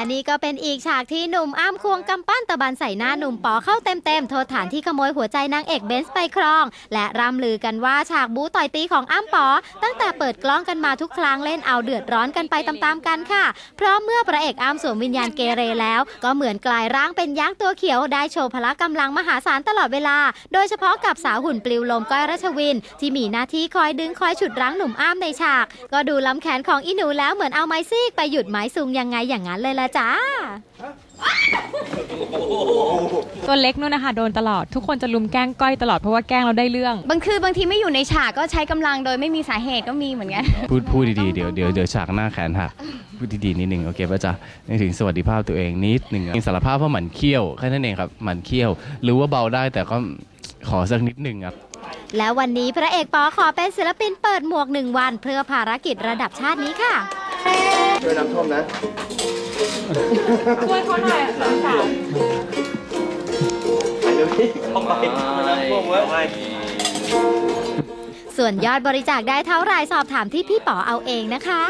และนี่ก็เป็นอีกฉากที่หนุ่มอ้ำควงกำปั้นตะบันใส่หน้าหนุ่มปอเข้าเต็มๆโทษฐานที่ขโมยหัวใจนางเอกเบนซ์ไปครอง และร่ำลือกันว่าฉากบู๊ต่อยตีของอ้ำปอ ตั้งแต่ เปิดกล้องกันมาทุกครั้งเล่นเอาเดือดร้อนกันไปตามๆกันค่ะ เพราะเมื่อพระเอกอ้ำสวมวิญญาณเกเรแล้ว ก็เหมือนกลายร่างเป็นยักษ์ตัวเขียวได้โชว์พละกำลังมหาศาลตลอดเวลา โดยเฉพาะกับสาวหุ่นปลิวลมก้อยรัชวิน ที่มีหน้าที่คอยดึงคอยฉุดรั้งหนุ่มอ้ำในฉาก ก็ดูล้ำแขนของอีหนูแล้วเหมือนเอาไม้ซีกไปหยุดไม้ซุงยังไงอย่างนั้นเลยละจ้า ตัวเล็กนู่นนะคะโดนตลอดทุกคนจะลุมแกล้งก้อยตลอดเพราะว่าแกล้งเราได้เรื่อง บางคือบางทีไม่อยู่ในฉากก็ใช้กำลังโดยไม่มีสาเหตุก็มีเหมือนกัน พูดพูดดีๆ เดี๋ยวเดี๋ยวเดี๋ยวฉากหน้าแขนหักพูดดีๆนิดนึงโอเคป่ะจ๊ะนึกถึงสวัสดิภาพตัวเองนิดนึงอะสารภาพว่าหมันเขี้ยวแค่นั้นเองครับหมันเขี้ยว รู้ว่าเบาได้แต่ก็ขอสักนิดนึงครับ แล้ววันนี้พระเอกปอขอเป็นศิลปินเปิดหมวกหนึ่งวัน เพื่อภารกิจระดับชาตินี้ค่ะ ช่วยน้ำท่วมนะ ช่วยเขาหน่อยสงสารไป เลยพี่เข้าไปน้ำท่วมเว้ย ส่วนยอดบริจาคได้เท่าไหรสอบถามที่พี่ป๋อเอาเองนะคะ